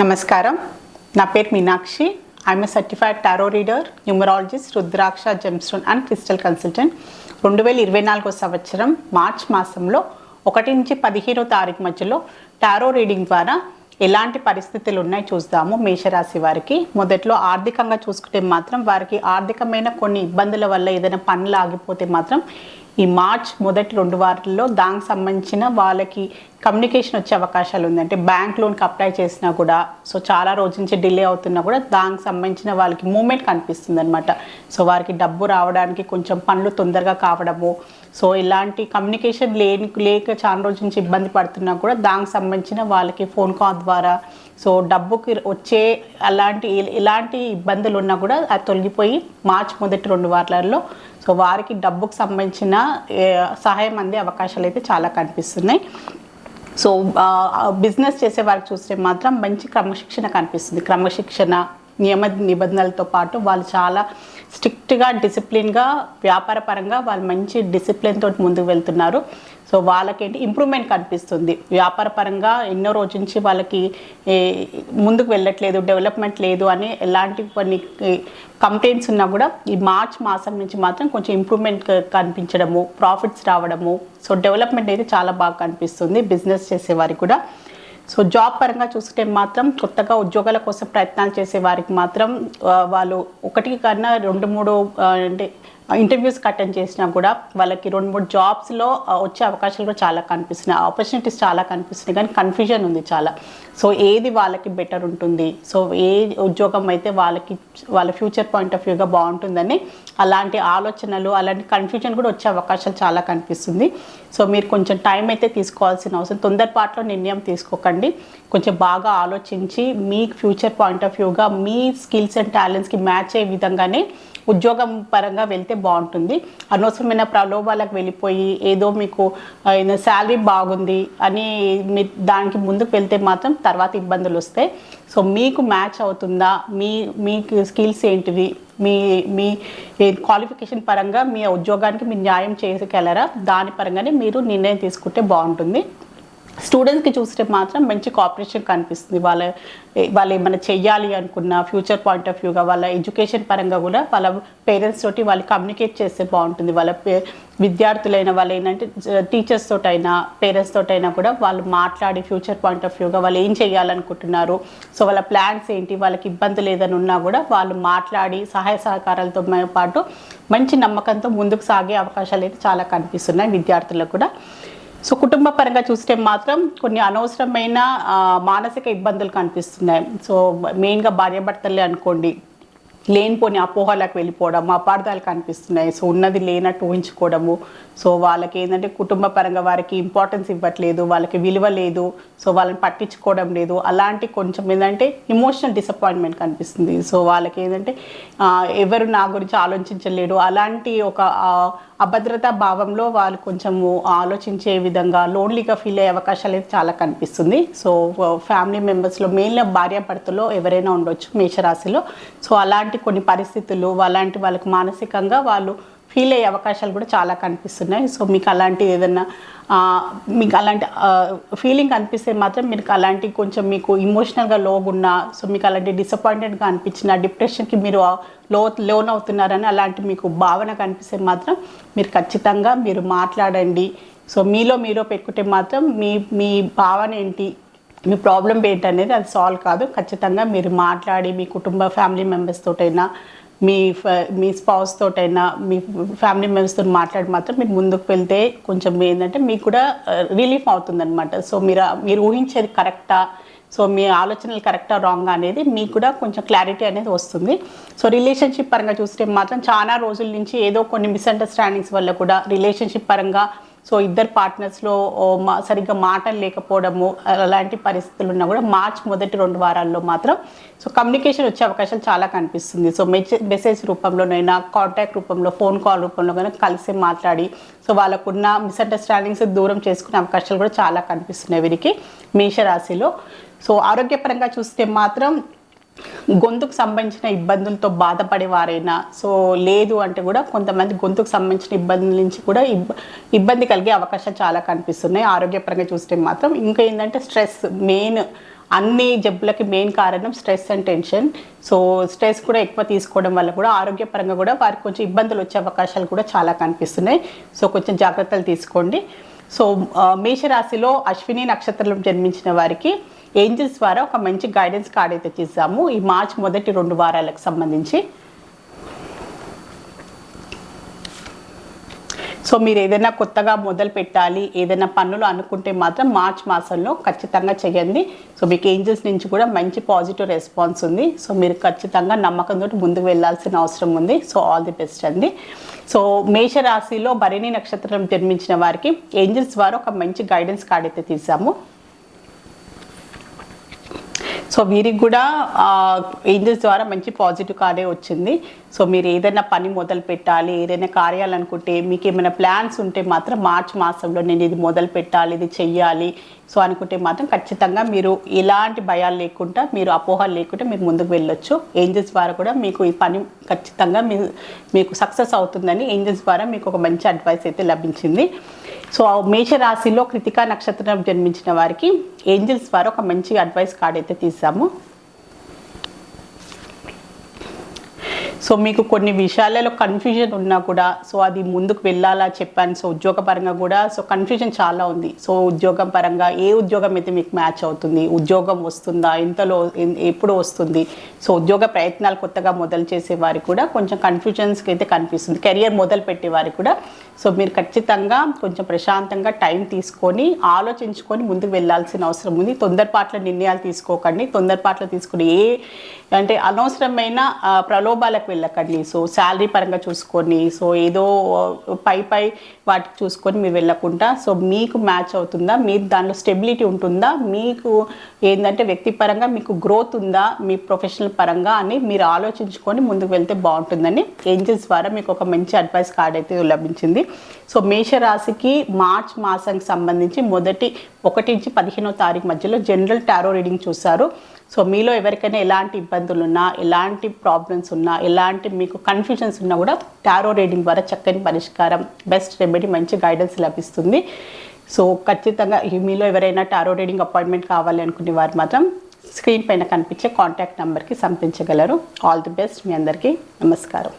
నమస్కారం. నా పేరు Meenakshi. I'm a certified tarot reader numerologist rudraksha gemstone and crystal consultant రెండు వేల ఇరవై నాలుగో సంవత్సరం మార్చ్ మాసంలో ఒకటి నుంచి పదిహేనో తారీఖు మధ్యలో టారో రీడింగ్ ద్వారా ఎలాంటి పరిస్థితులు ఉన్నాయి చూస్తాము మేషరాశి వారికి. మొదట్లో ఆర్థికంగా చూసుకుంటే మాత్రం వారికి ఆర్థికమైన కొన్ని ఇబ్బందుల వల్ల ఏదైనా పనులు ఆగిపోతే మాత్రం ఈ మార్చ్ మొదటి రెండు వారాల్లో దానికి సంబంధించిన వాళ్ళకి కమ్యూనికేషన్ వచ్చే అవకాశాలు ఉంది. అంటే బ్యాంక్ లోన్కి అప్లై చేసినా కూడా సో చాలా రోజు నుంచి డిలే అవుతున్నా కూడా దానికి సంబంధించిన వాళ్ళకి మూమెంట్ కనిపిస్తుంది అనమాట సో వారికి డబ్బు రావడానికి కొంచెం పనులు తొందరగా కావడము సో ఇలాంటి కమ్యూనికేషన్ లేని లేక చాలా రోజుల నుంచి ఇబ్బంది పడుతున్నా కూడా దానికి సంబంధించిన వాళ్ళకి ఫోన్ కాల్ ద్వారా సో డబ్బుకి వచ్చే అలాంటి ఎలాంటి ఇబ్బందులు ఉన్నా కూడా అది తొలగిపోయి మార్చ్ మొదటి రెండు వారాల్లో సో వారికి డబ్బుకు సంబంధించిన సహాయం అందే అవకాశాలు అయితే చాలా కనిపిస్తున్నాయి. సో బిజినెస్ చేసే వారికి చూస్తే మాత్రం మంచి క్రమశిక్షణ కనిపిస్తుంది. క్రమశిక్షణ నియమ నిబంధనలతో పాటు వాళ్ళు చాలా స్ట్రిక్ట్గా డిసిప్లిన్గా వ్యాపార పరంగా వాళ్ళు మంచి డిసిప్లిన్ తోటి ముందుకు వెళ్తున్నారు. సో వాళ్ళకేంటి ఇంప్రూవ్మెంట్ కనిపిస్తుంది. వ్యాపార పరంగా ఎన్నో రోజు నుంచి వాళ్ళకి ముందుకు వెళ్ళట్లేదు డెవలప్మెంట్ లేదు అని ఎలాంటి కొన్ని కంప్లైంట్స్ ఉన్నా కూడా ఈ మార్చ్ మాసం నుంచి మాత్రం కొంచెం ఇంప్రూవ్మెంట్ కనిపించడము ప్రాఫిట్స్ రావడము. సో డెవలప్మెంట్ అయితే చాలా బాగా కనిపిస్తుంది బిజినెస్ చేసేవారికి కూడా. సో జాబ్ పరంగా చూసుకుంటే మాత్రం కొత్తగా ఉద్యోగాల కోసం ప్రయత్నాలు చేసే వారికి మాత్రం వాళ్ళు ఒకటి కన్నా రెండు మూడు అంటే ఇంటర్వ్యూస్ అటెండ్ చేసినా కూడా వాళ్ళకి రెండు మూడు జాబ్స్లో వచ్చే అవకాశాలు కూడా చాలా కనిపిస్తున్నాయి. ఆపర్చునిటీస్ చాలా కనిపిస్తున్నాయి. కానీ కన్ఫ్యూజన్ ఉంది చాలా. సో ఏది వాళ్ళకి బెటర్ ఉంటుంది? సో ఏ ఉద్యోగం అయితే వాళ్ళకి వాళ్ళ ఫ్యూచర్ పాయింట్ ఆఫ్ వ్యూగా బాగుంటుందని అలాంటి ఆలోచనలు అలాంటి కన్ఫ్యూజన్ కూడా వచ్చే అవకాశాలు చాలా కనిపిస్తుంది. సో మీరు కొంచెం టైం అయితే తీసుకోవాల్సిన అవసరం. తొందరపాట్లో నిర్ణయం తీసుకోకండి. కొంచెం బాగా ఆలోచించి మీ ఫ్యూచర్ పాయింట్ ఆఫ్ వ్యూగా మీ స్కిల్స్ అండ్ టాలెంట్స్కి మ్యాచ్ అయ్యే విధంగానే ఉద్యోగం పరంగా వెళ్తే బాగుంటుంది. అనవసరమైన ప్రలోభాలకు వెళ్ళిపోయి ఏదో మీకు శాలరీ బాగుంది అని మీ దానికి ముందుకు వెళ్తే మాత్రం తర్వాత ఇబ్బందులు వస్తాయి. సో మీకు మ్యాచ్ అవుతుందా? మీ మీకు స్కిల్స్ ఏంటివి? మీ మీ క్వాలిఫికేషన్ పరంగా మీ ఉద్యోగానికి మీరు న్యాయం చేయగలరా దాని పరంగానే మీరు నిర్ణయం తీసుకుంటే బాగుంటుంది. స్టూడెంట్స్కి చూస్తే మాత్రం మంచి కాపరేషన్ కనిపిస్తుంది. వాళ్ళ వాళ్ళు ఏమైనా చెయ్యాలి అనుకున్న ఫ్యూచర్ పాయింట్ ఆఫ్ వ్యూగా వాళ్ళ ఎడ్యుకేషన్ పరంగా కూడా వాళ్ళ పేరెంట్స్ తోటి వాళ్ళు కమ్యూనికేట్ చేస్తే బాగుంటుంది. వాళ్ళ పే విద్యార్థులైన వాళ్ళు ఏంటంటే టీచర్స్ తోటైనా పేరెంట్స్ తోటైనా కూడా వాళ్ళు మాట్లాడి ఫ్యూచర్ పాయింట్ ఆఫ్ వ్యూగా వాళ్ళు ఏం చేయాలనుకుంటున్నారు సో వాళ్ళ ప్లాన్స్ ఏంటి వాళ్ళకి ఇబ్బంది లేదని ఉన్నా కూడా వాళ్ళు మాట్లాడి సహాయ సహకారాలతో పాటు మంచి నమ్మకంతో ముందుకు సాగే అవకాశాలు అయితే చాలా కనిపిస్తున్నాయి విద్యార్థులకు కూడా. సో కుటుంబ పరంగా చూస్తే మాత్రం కొన్ని అనవసరమైన మానసిక ఇబ్బందులు కనిపిస్తున్నాయి. సో మెయిన్గా భార్యాభర్తలే అనుకోండి. లేనిపోని అపోహలకు వెళ్ళిపోవడం అపార్థాలు కనిపిస్తున్నాయి. సో ఉన్నది లేనట్టు ఊహించుకోవడము. సో వాళ్ళకి ఏంటంటే కుటుంబ పరంగా వారికి ఇంపార్టెన్స్ ఇవ్వట్లేదు వాళ్ళకి విలువ లేదు. సో వాళ్ళని పట్టించుకోవడం లేదు. అలాంటి కొంచెం ఏంటంటే ఇమోషనల్ డిసప్పాయింట్మెంట్ కనిపిస్తుంది. సో వాళ్ళకి ఏంటంటే ఎవరు నా గురించి ఆలోచించలేడు అలాంటి ఒక అభద్రతా భావంలో వాళ్ళు కొంచెము ఆలోచించే విధంగా లోన్లీగా ఫీల్ అయ్యే అవకాశాలు అయితే చాలా కనిపిస్తుంది. సో ఫ్యామిలీ మెంబర్స్లో మెయిన్గా భార్యాభర్తలో ఎవరైనా ఉండొచ్చు మేషరాశిలో. సో అలాంటి కొన్ని పరిస్థితులు అలాంటి వాళ్ళకి మానసికంగా వాళ్ళు ఫీల్ అయ్యే అవకాశాలు కూడా చాలా కనిపిస్తున్నాయి. సో మీకు అలాంటి ఏదన్నా మీకు అలాంటి ఫీలింగ్ అనిపిస్తే మాత్రం మీకు అలాంటి కొంచెం మీకు ఇమోషనల్గా లోగున్నా సో మీకు అలాంటి డిసప్పాయింటెడ్గా అనిపించిన డిప్రెషన్కి మీరు లో లోన్ అవుతున్నారని అలాంటి మీకు భావన కనిపిస్తే మాత్రం మీరు ఖచ్చితంగా మీరు మాట్లాడండి. సో మీలో మీలో పెట్టుకుంటే మాత్రం మీ మీ భావన ఏంటి మీ ప్రాబ్లం ఏంటి అనేది అది సాల్వ్ కాదు. ఖచ్చితంగా మీరు మాట్లాడి మీ కుటుంబ ఫ్యామిలీ మెంబర్స్ తోటైనా మీ ఫ- మీ స్పౌస్ తోటైనా మీ ఫ్యామిలీ మెంబర్స్తో మాట్లాడి మాత్రం మీరు ముందుకు వెళ్తే కొంచెం ఏంటంటే మీకు కూడా రిలీఫ్ అవుతుందన్నమాట. సో మీరు మీరు ఊహించేది కరెక్టా? సో మీ ఆలోచనలు కరెక్టా రాంగ్ అనేది మీకు కూడా కొంచెం క్లారిటీ అనేది వస్తుంది. సో రిలేషన్షిప్ పరంగా చూస్తే మాత్రం చాలా రోజుల నుంచి ఏదో కొన్ని మిస్అండర్స్టాండింగ్స్ వల్ల కూడా రిలేషన్షిప్ పరంగా సో ఇద్దరు పార్ట్నర్స్లో మా సరిగ్గా మాటలు లేకపోవడము అలాంటి పరిస్థితులు ఉన్నా కూడా మార్చ్ మొదటి రెండు వారాల్లో మాత్రం సో కమ్యూనికేషన్ వచ్చే అవకాశాలు చాలా కనిపిస్తుంది. సో మెసేజ్ మెసేజ్ రూపంలోనైనా కాంటాక్ట్ రూపంలో ఫోన్ కాల్ రూపంలో కానీ కలిసి మాట్లాడి సో వాళ్ళకున్న మిస్అండర్స్టాండింగ్స్ దూరం చేసుకునే అవకాశాలు కూడా చాలా కనిపిస్తున్నాయి వీరికి మేషరాశిలో. సో ఆరోగ్యపరంగా చూస్తే మాత్రం గొంతుకు సంబంధించిన ఇబ్బందులతో బాధపడే వారైనా సో లేదు అంటే కూడా కొంతమంది గొంతుకు సంబంధించిన ఇబ్బందుల నుంచి కూడా ఇబ్బ ఇబ్బంది కలిగే అవకాశాలు చాలా కనిపిస్తున్నాయి. ఆరోగ్యపరంగా చూస్తే మాత్రం ఇంకా ఏంటంటే స్ట్రెస్ మెయిన్ అన్ని జబ్బులకి మెయిన్ కారణం stress and tension. So stress కూడా ఎక్కువ తీసుకోవడం వల్ల కూడా ఆరోగ్యపరంగా కూడా వారికి కొంచెం ఇబ్బందులు వచ్చే అవకాశాలు కూడా చాలా కనిపిస్తున్నాయి. సో కొంచెం జాగ్రత్తలు తీసుకోండి. సో మేషరాశిలో అశ్విని నక్షత్రంలో జన్మించిన వారికి ఏంజిల్స్ ద్వారా ఒక మంచి గైడెన్స్ కార్డ్ అయితే తీసాము ఈ మార్చ్ మొదటి రెండు వారాలకు సంబంధించి. సో మీరు ఏదైనా కొత్తగా మొదలు పెట్టాలి ఏదైనా పనులు అనుకుంటే మాత్రం మార్చ్ మాసంలో ఖచ్చితంగా చేయండి. సో మీకు ఏంజల్స్ నుంచి కూడా మంచి పాజిటివ్ రెస్పాన్స్ ఉంది. సో మీరు ఖచ్చితంగా నమ్మకంతో ముందుకు వెళ్ళాల్సిన అవసరం ఉంది. సో ఆల్ ది బెస్ట్ అండి. సో మేషరాశిలో భరణి నక్షత్రం జన్మించిన వారికి ఏంజల్స్ ద్వారా ఒక మంచి గైడెన్స్ కార్డ్ అయితే తీసాము. సో వీరికి కూడా ఏంజల్స్ ద్వారా మంచి పాజిటివ్ కార్డే వచ్చింది. సో మీరు ఏదైనా పని మొదలు పెట్టాలి ఏదైనా కార్యాలనుకుంటే మీకు ఏమైనా ప్లాన్స్ ఉంటే మాత్రం మార్చ్ మాసంలో నేను ఇది మొదలు పెట్టాలి ఇది చెయ్యాలి. సో అనుకుంటే మాత్రం ఖచ్చితంగా మీరు ఎలాంటి భయాలు లేకుండా మీరు అపోహలు లేకుండా మీరు ముందుకు వెళ్ళొచ్చు. ఏంజల్స్ ద్వారా కూడా మీకు ఈ పని ఖచ్చితంగా మీ మీకు సక్సెస్ అవుతుందని ఏంజల్స్ ద్వారా మీకు ఒక మంచి అడ్వైస్ అయితే లభించింది. సో మేషరాశిలో కృతికా నక్షత్రం జన్మించిన వారికి ఏంజల్స్ ద్వారా ఒక మంచి అడ్వైస్ కార్డ్ అయితే తీసాము. సో మీకు కొన్ని విషయాలలో కన్ఫ్యూజన్ ఉన్నా కూడా సో అది ముందుకు వెళ్ళాలా చెప్పాను. సో ఉద్యోగపరంగా కూడా సో కన్ఫ్యూజన్ చాలా ఉంది. సో ఉద్యోగం పరంగా ఏ ఉద్యోగం అయితే మీకు మ్యాచ్ అవుతుంది ఉద్యోగం వస్తుందా ఇంతలో ఎప్పుడు వస్తుంది సో ఉద్యోగ ప్రయత్నాలు కొత్తగా మొదలు చేసే వారికి కూడా కొంచెం కన్ఫ్యూజన్స్కి అయితే కనిపిస్తుంది. కెరియర్ మొదలు పెట్టే వారికి కూడా సో మీరు ఖచ్చితంగా కొంచెం ప్రశాంతంగా టైం తీసుకొని ఆలోచించుకొని ముందుకు వెళ్ళాల్సిన అవసరం ఉంది. తొందరపాట్ల నిర్ణయాలు తీసుకోకండి. తొందరపాట్లు తీసుకుని ఏ అంటే అనవసరమైన ఆ, ప్రలోభాలకు వెళ్ళకండి. సో శాలరీ పరంగా చూసుకొని సో ఏదో పై పై వాటికి చూసుకొని మీరు వెళ్ళకుండా సో మీకు మ్యాచ్ అవుతుందా? మీరు దానిలో స్టెబిలిటీ ఉంటుందా? మీకు ఏంటంటే వ్యక్తిపరంగా మీకు గ్రోత్ ఉందా? మీ ప్రొఫెషనల్ పరంగా అని మీరు ఆలోచించుకొని ముందుకు వెళ్తే బాగుంటుందని ఏంజల్స్ ద్వారా మీకు ఒక మంచి అడ్వైస్ కార్డ్ అయితే లభించింది. సో మేషరాశికి మార్చ్ మాసానికి సంబంధించి మొదటి ఒకటి నుంచి పదిహేనో తారీఖు మధ్యలో జనరల్ టారో రీడింగ్ చూశారు. సో మీలో ఎవరికైనా ఎలాంటి ఇబ్బందులు ఉన్నా ఎలాంటి ప్రాబ్లమ్స్ ఉన్నా ఎలాంటి మీకు కన్ఫ్యూజన్స్ ఉన్నా కూడా టారో రీడింగ్ ద్వారా చక్కని పరిష్కారం బెస్ట్ రెమెడీ మంచి గైడెన్స్ లభిస్తుంది. సో ఖచ్చితంగా మీలో ఎవరైనా టారో రీడింగ్ అపాయింట్మెంట్ కావాలి అనుకునే వారు మాత్రం స్క్రీన్ పైన కనిపించే కాంటాక్ట్ నెంబర్కి సంప్రదించగలరు. ఆల్ ది బెస్ట్ మీ అందరికీ. నమస్కారం.